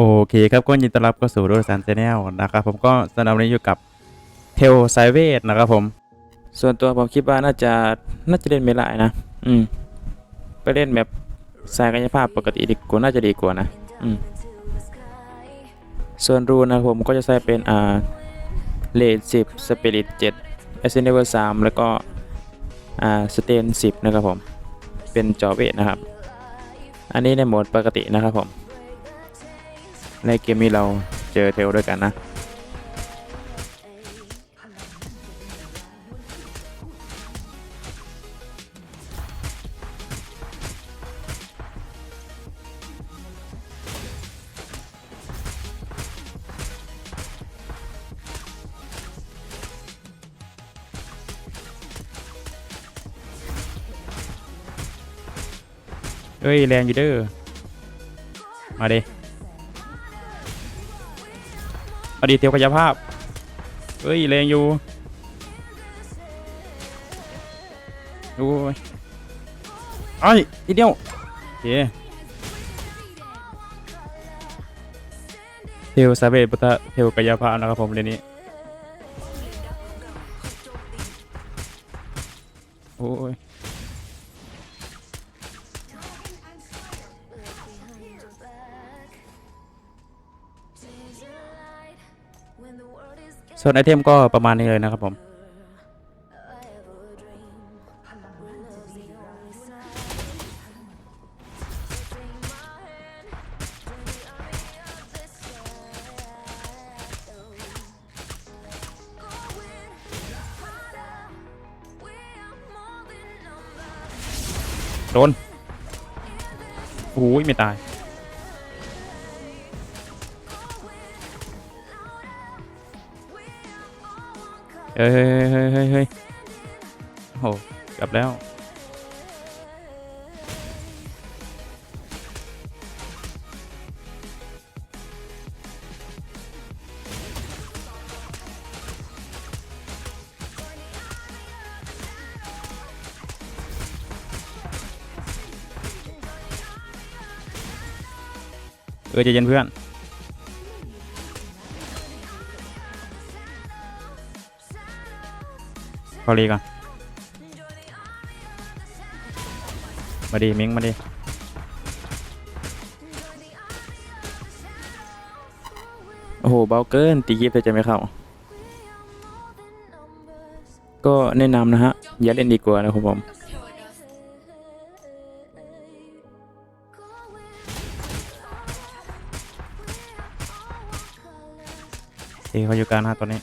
โอเคครับก็ยินดีต้อนรับเข้าสู่รถสันเชนแนลนะครับผมก็สำหรับวันนี้อยู่กับเทลไซเวทนะครับผม ส่วนตัวผมคิดว่าน่าจะน่าจะเล่นไม่หลายนะ อืม ไปเล่นแบบสายกายภาพปกติดีกว่าน่าจะดีกว่านะ อืม ส่วนรูนนะผมก็จะใช้เป็นอ่าเลดสิบสปิริตเจ็ดเอเซนเนเวอร์สามแล้วก็อ่าสเตนสิบนะครับผม เป็นจอเวทนะครับ อันนี้ในโหมดปกตินะครับผม ในเกมนี้เราเจอเทลด้วยกันนะ เอ้ย แรงอยู่เด้อ มาดิ อดีตเทียวกายภาพ เฮ้ยแรงอยู่ดูไอ้ทีเดียวโอเยเทลซาเบตพุทธเทลกายภาพนะครับผมเรนนี้ ส่วนไอเทมก็ประมาณนี้เลยนะครับผมโดนโอ้ยไม่ตาย เฮ้ยเฮ้ยเฮ้ยเฮ้ยเฮ้ยโอ้โหกลับแล้วเออใจเย็นเพื่อน พอลีก่อน มาดีมิงมาดีโอ้โหเบาเกิน ตีกิฟต์เลยจะไม่เข้า ก็แนะนำนะฮะ อย่าเล่นดีกว่านะครับผมเอเขาอยู่กลางนะตอนนี้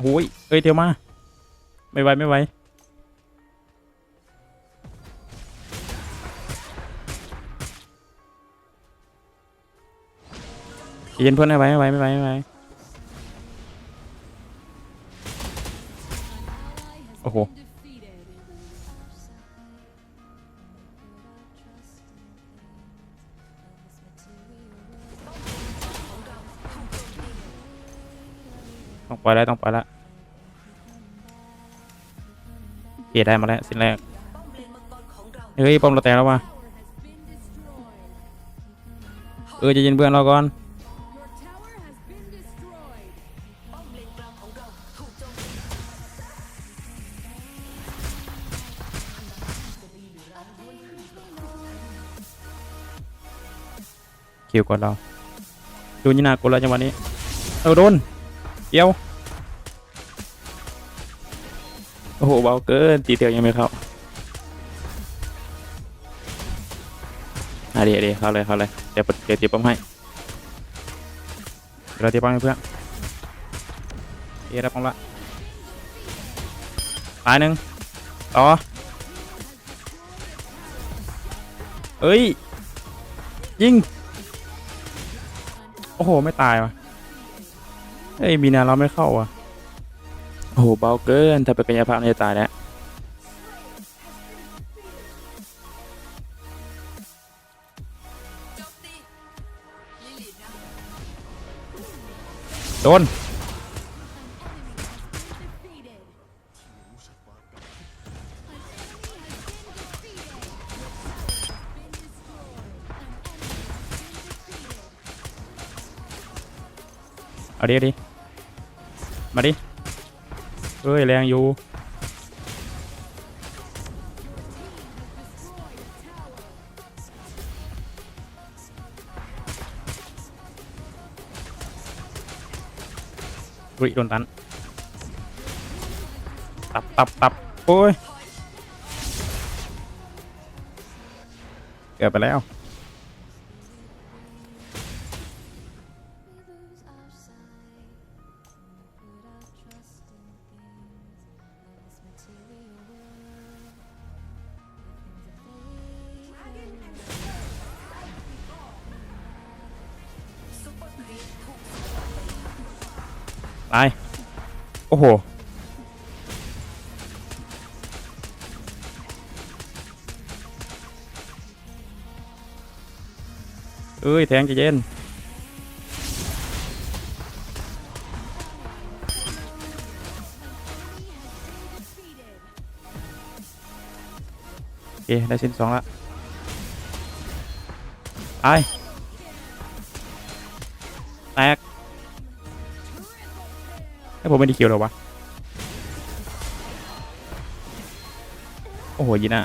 โอ้ยเอ้ยเดี๋ยวมา ไม่ไหวไม่ไหวใจเย็นเพื่อนไม่ไหวไม่ไหวไม่ไหวไม่ไหวโอ้โห ไปแล้วต้องไปแล้วเกียได้มาแล้วสิ้นแรก เฮ้ยป้อมเราแตกแล้วว่ะเออจะย็นเพื่อนเราก่อนคิวกดเรา ดูนี่นากดแล้วจังหวะนี้ เออโดนเดียว โอ้โหเบาเกินตีเดียวยังไม่เข้าอะเดี๋ยวเดี๋ยวเข้าเลยเข้าเลยเดี๋ยวเดี๋ยวตีป้อมให้เดี๋ยวเราตีป้อมให้เพื่อนเอรับป้อมละตายหนึ่งต่อเอ้ยยิงโอ้โห ไม่ตายวะเอ้ยมีนาเราไม่เข้าอะ โอ้โหเบาเกิน ถ้าไปกายภาพนี่จะตายแล้วโดนเอาดิเอาดิมาดิ เฮ้ยแรงอยู่อุ้ยโดนตัน ตับตับตับโอ้ย เกือบไปแล้ว ตายโอ้โห เอ้ย แทงจะเย็น โอเค ได้ชิ้นสองละตายแตก ให้ผมไม่ได้คิวหรอวะ โอ้โหยีน่า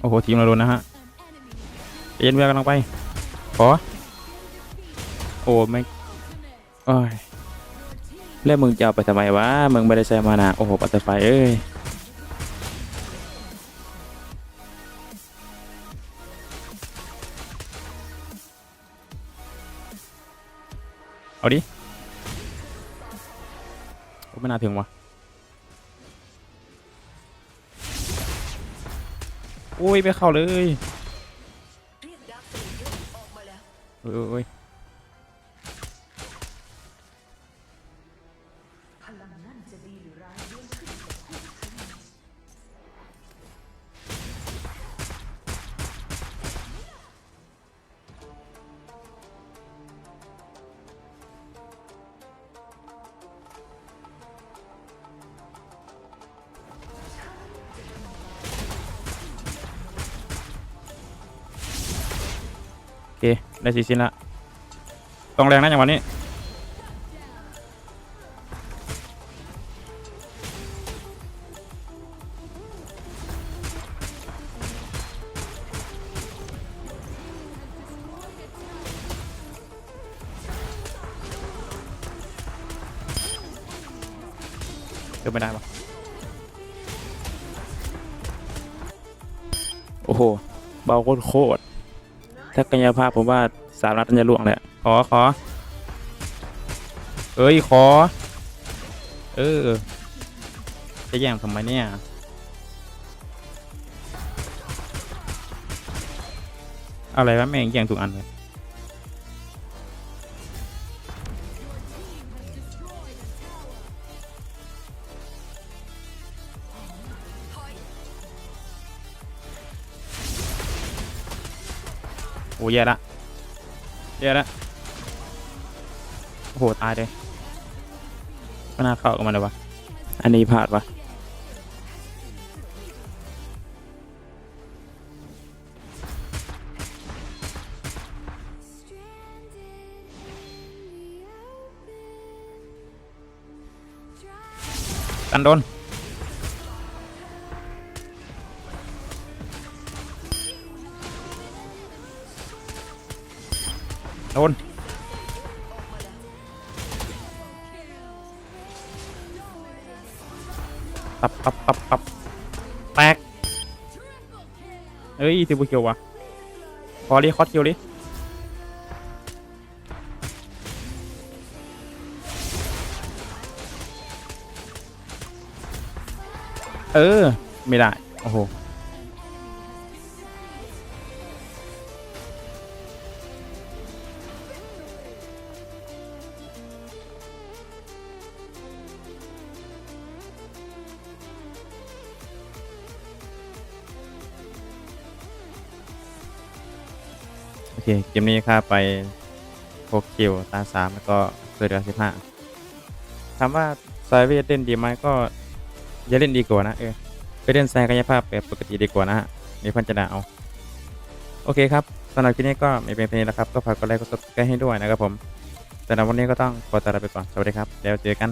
โอ้โห ทีมเราโดนนะฮะเย็นเวลากำลังไปขอโอ้ไม่โอ้ยแล้วมึงจะเอาไปทำไมวะ มึงไม่ได้ใช้มานาโอ้โหปัตเตอร์ไฟเอ้ย เอาดิโอ้ไม่น่าถึงวะโอ้ย ไม่เข้าเลยเรีย เคได้สี่ชิ้นละต้องแรงนะจังวะนี้เกือไม่ได้ปะโอ้โห เบาโคตร ถ้ากายภาพผมว่าสามนัดน่าจะล่วงแหละ ขอขอ เอ้ยขอ เออ จะแย่งทำไมเนี่ยอะไรวะแม่งแย่งทุกอันเลย อ้แย่ละแย่ละโอ้โหตายเลยก็น่าเข้ากับมันเลยวะอันนี้พลาดวะกันโดน ปับปับปับปับแตกเอ้ยทิบูเคียววะพอรีคอร์ดเคียวดิเออ ไม่ได้ โอ้โห เคเกมนี้ค่าไป6คิวตาสามแล้วก็เสือเดือสิบห้าถามว่าสายเวทเล่นดีไหมก็อย่าเล่นดีกว่านะเออไปเล่นแซงกายภาพแบบปกติดีกว่านะฮะมีพันจะดาเอา โอเคครับสำหรับคลิปนี้ก็ไม่เป็นเพียงนี้นะครับ ก็ฝากกดไลค์กดซับสไครต์ให้ด้วยนะครับผมสำหรับวันนี้ก็ต้องขอตัวลาไปก่อน สวัสดีครับ แล้วเจอกัน